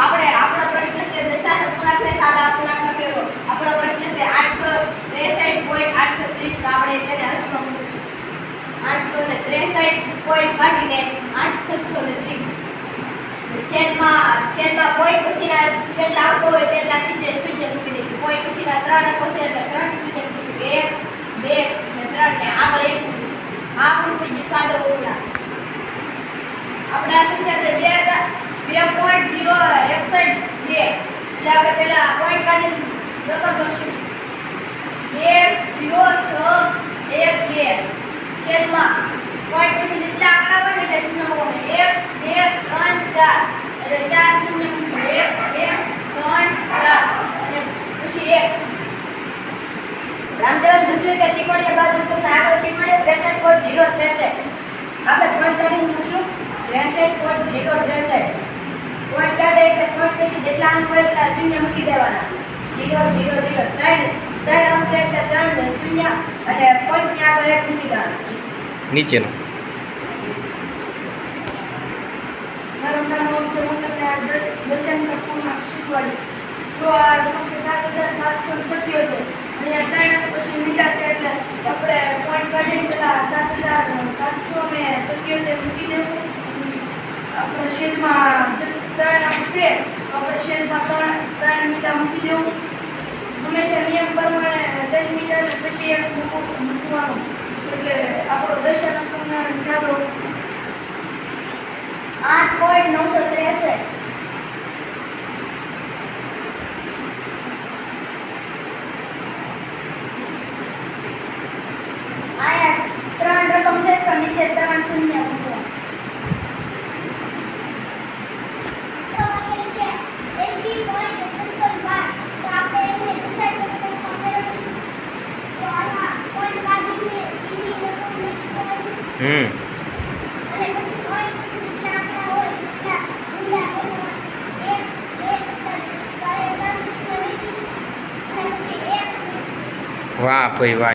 આપણે, આપણો પ્રશ્ન છે દશાંશ અપૂર્ણાંકને સાદા અપૂર્ણાંકમાં ફેરવો. આપણો પ્રશ્ન છે આઠસો ત્રેસઠ પોઈન્ટ આઠસો ત્રીસ, તો આપણે તેને અંશમાં મૂકીશું. આઠસો ને ત્રેસઠ પોઈન્ટ કાઢીને આઠ છસો ને ત્રીસ. છેદમાં છેદમાં પોઈન્ટ પછીના જેટલા આવતો હોય તેટલા નીચે શૂન્ય મૂકી દઈશું. પોઈન્ટ પછીના ત્રણ અંકો છે એટલે ત્રણ શૂન્ય મૂકીશું એક બે ને ત્રણ ને આગળ એક મૂકીશું આ પણ થઈ ગયું સાદો અપૂર્ણાંક આપણે આ સંખ્યા છે બે હજાર બે પોઈન્ટ જીરો એકસઠ બે એટલે આપણે પહેલા પોઈન્ટ કાઢીને રકમ લખશું બે જીરો છ એક બે છેદમાં પોઈન્ટ પછી જેટલા આંકડા હોય એટલે એક, બે, ત્રણ, ચાર. એટલે ચાર શૂન્ય મૂકશું એક, બે, ત્રણ, ચાર. અને પછી એક. રામદેવન શીખવાડ્યા બાદ તમને આગળ શીખવાડે ત્રેસઠ પોઈન્ટ જીરો ત્રેસઠ આપણે પોઈન્ટ કાઢીને મૂકશું ત્રેસઠ પોઈન્ટ જીરો ત્રેસઠ પોઈન્ટ કાઢે એટલે પોઈન્ટ પછી જેટલા અંક હોય એટલા શૂન્ય મૂકી દેવાના. જીરો જીરો જીરો ત્રણ ત્રણ અંક છે એટલે ત્રણ શૂન્ય. અને પોઈન્ટની આગળ એક મૂકી દેવાનું. નીચેનો. દસ સાતસો સત્યોતેર, અહીંયા ત્રણ પછી મીંડા છે એટલે આપણે પોઈન્ટ કાઢીને પેલા સાત હજાર સાતસો ને સત્યોતેર મૂકી દેવું. આપણે શેરમાં ત્રણ છે, આપણે શેરમાં ત્રણ ત્રણ મીંડા મૂકી દેવું. હંમેશા નિયમ પ્રમાણે ત્રણ મીટર પછી મૂકવાનું. અપૂર્ણાંક આઠ પોઈન્ટ નવસો ત્રેસઠ. આયા ત્રણ રકમ છે તો નીચે ત્રણ શૂન્ય મૂકવા હમ. વાહ ભાઈ વાહ.